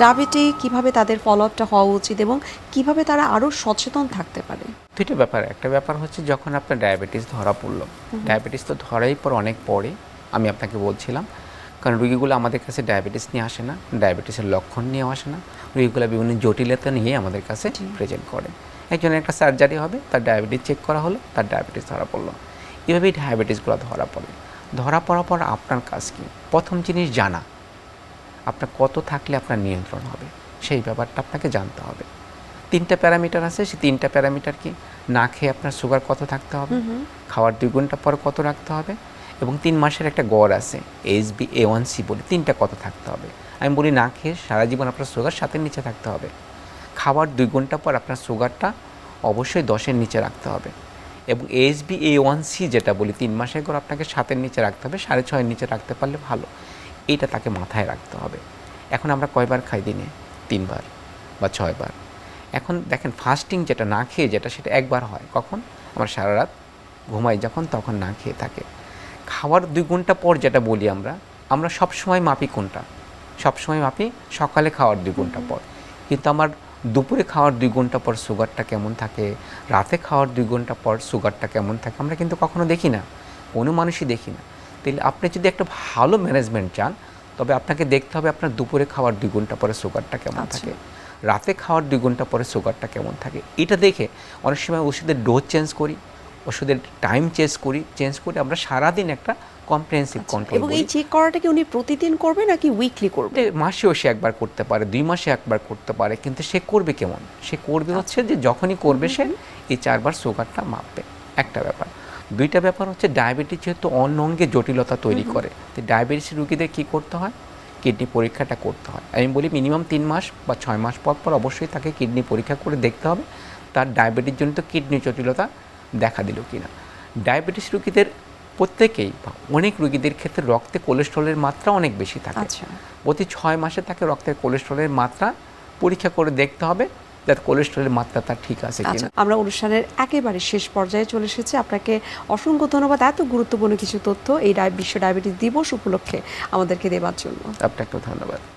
ডায়াবেটি কীভাবে তাদের ফলো আপটা হওয়া উচিত এবং কীভাবে তারা আরও সচেতন থাকতে পারে? দুইটা ব্যাপার। একটা ব্যাপার হচ্ছে যখন আপনার ডায়াবেটিস ধরা পড়ল। ডায়াবেটিস তো ধরাই পর অনেক পরে আমি আপনাকে বলছিলাম কারণ রুগীগুলো আমাদের কাছে ডায়াবেটিস নিয়ে আসে না ডায়াবেটিসের লক্ষণ নিয়েও আসে না। রুগীগুলো বিভিন্ন জটিলতা নিয়ে আমাদের কাছে প্রেজেন্ট করে। একজনের একটা সার্জারি হবে তার ডায়াবেটিস চেক করা হলো তার ডায়াবেটিস ধরা পড়ল। এভাবেই ডায়াবেটিসগুলো ধরা পড়ে। ধরা পড়ার পর আপনার কাজ কি? প্রথম জিনিস জানা। আপনার কত থাকলে আপনার নিয়ন্ত্রণ হবে? সেই ব্যাপারটা আপনাকে জানতে হবে। তিনটা প্যারামিটার আছে সেই তিনটা প্যারামিটার কি না খেয়ে আপনার সুগার কত থাকতে হবে? খাওয়ার দুই ঘণ্টা পর কত রাখতে হবে? এবং তিন মাসের একটা গড় আছে H B A one C বলে তিনটা কত থাকতে হবে? আমি বলি না খেয়ে সারা জীবন আপনার সুগার সাতের নিচে থাকতে হবে। খাওয়ার দুই ঘণ্টা পর আপনার সুগারটা অবশ্যই দশের নিচে রাখতে হবে। এবং H B A one C যেটা বলি তিন মাসের গড় আপনাকে সাতের নিচে রাখতে হবে সাড়ে ছয়ের নিচে রাখতে পারলে ভালো। এইটা তাকে মাথায় রাখতে হবে। এখন আমরা কয়বার খাই দিনে? তিনবার বা ছয়বার। এখন দেখেন ফাস্টিং যেটা না খেয়ে যেটা, সেটা একবার হয়। কখন? আমরা সারা রাত ঘুমাই যখন, তখন না খেয়ে থাকে। খাওয়ার দুই ঘণ্টা পর যেটা বলি আমরা আমরা সব সময় মাপি কোনটা। সব সময় মাপি সকালে খাওয়ার দুই ঘণ্টা পর। কিন্তু আমার দুপুরে খাওয়ার দুই ঘণ্টা পর সুগারটা কেমন থাকে, রাতে খাওয়ার দুই ঘণ্টা পর সুগারটা কেমন থাকে, আমরা কিন্তু কখনো দেখি না। কোনো মানুষই দেখি না। তাহলে আপনি যদি একটা ভালো ম্যানেজমেন্ট চান তবে আপনাকে দেখতে হবে আপনার দুপুরে খাওয়ার দুই ঘণ্টা পরে সুগারটা কেমন আচ্ছা। থাকে। রাতে খাওয়ার দুই ঘণ্টা পরে সুগারটা কেমন থাকে। এটা দেখে অনেক সময় ওষুধের ডোজ চেঞ্জ করি ওষুধের টাইম চেঞ্জ করি চেঞ্জ করে আমরা সারাদিন একটা কম্প্রিহেন্সিভ কন্ট্রোল এবং এই চেক করাটা কি উনি প্রতিদিন করবে নাকি উইকলি করবে? মাসেও সে একবার করতে পারে দুই মাসে একবার করতে পারে কিন্তু সে করবে কেমন? সে করবে হচ্ছে যে যখনই করবে সে এই চারবার সুগারটা মাপবে। একটা ব্যাপার। দুইটা ব্যাপার হচ্ছে ডায়াবেটিস যেহেতু অন্য অঙ্গে জটিলতা তৈরি করে তো ডায়াবেটিস রুগীদের কী করতে হয়? কিডনি পরীক্ষাটা করতে হয়। আমি বলি মিনিমাম তিন মাস বা ছয় মাস পর পর অবশ্যই তাকে কিডনি পরীক্ষা করে দেখতে হবে তার ডায়াবেটিস জনিত কিডনি জটিলতা দেখা দিল কিনা। ডায়াবেটিস রুগীদের প্রত্যেকেই বা অনেক রুগীদের ক্ষেত্রে রক্তে কোলেস্ট্রলের মাত্রা অনেক বেশি থাকে। আচ্ছা। প্রতি ছয় মাসে তাকে রক্তের কোলেস্ট্রলের মাত্রা পরীক্ষা করে দেখতে হবে যাতে কোলেস্ট্রলের মাত্রা তার ঠিক আছে আচ্ছা কিনা। আমরা অনুষ্ঠানের একেবারে শেষ পর্যায়ে চলে এসেছি। আপনাকে অসংখ্য ধন্যবাদ। এত গুরুত্বপূর্ণ কিছু তথ্য এই বিশ্ব ডায়াবেটিস দিবস উপলক্ষে আমাদেরকে দেওয়ার জন্য। আপনাকেও ধন্যবাদ।